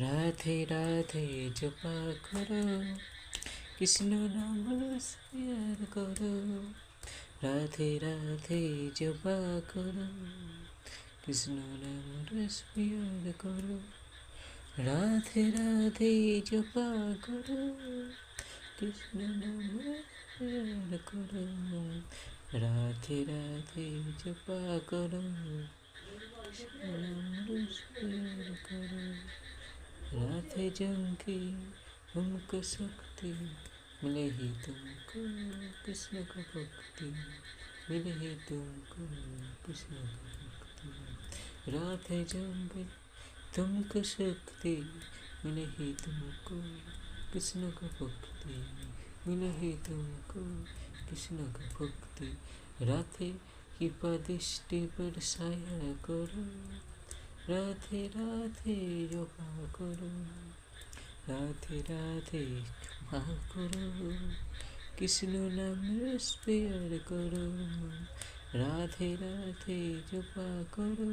राधे राधे जपा करो। कृष्ण नाम स्मरण करो। राधे राधे जपा करो। कृष्ण नाम स्मरण करो। राधे राधे जपा करो। कृष्ण नाम स्मरण करो। राधे राधे जपा करो। कृष्ण नाम स्मरण करो। रात है जम की हमको शक्ति मिले ही तुमको, कृष्ण को भक्ति मिले ही तुमको, कृष्ण को भक्ति। रात है जम की तुमको शक्ति मिले ही तुमको, कृष्ण को भक्ति मिले ही तुमको, कृष्ण को भक्ति। रात की पदिष्टि पर साया करो রাধে রাধে জপা করো। রাধে রাধে জপা করো। কৃষ্ণ নাম স্পেয়ার করো। রাধে রাধে জপা করো।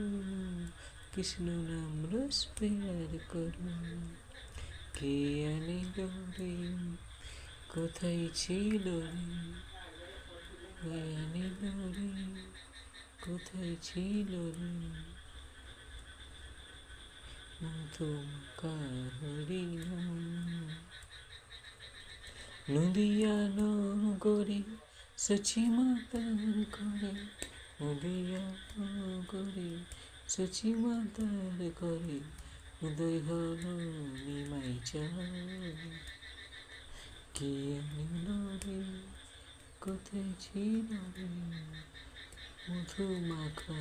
কৃষ্ণ নাম স্পেয়ার করো। কে আনিল রে কোথায় ছিল রে? কে আনিল রে কোথায় ছিল রে? নদিয়া নগরে, সচি মাতার করে নদিয়া নগরে, সচি মাতার করে উদয় হল নিমাই কে রে, কোথায় ছিল রে? মধু মাখা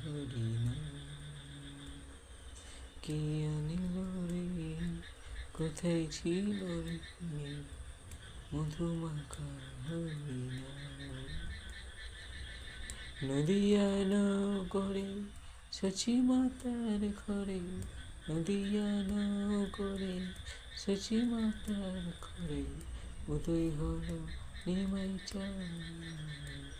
হরিনাম। কে আনিল রে কোথায় ছিল রে? মধুমাখা হরিণা নদিয়া নগরে সচি মাতার ঘরে। নদিয়া নগরে সচি মাতার ঘরে। উদয় হল নিমাই চায়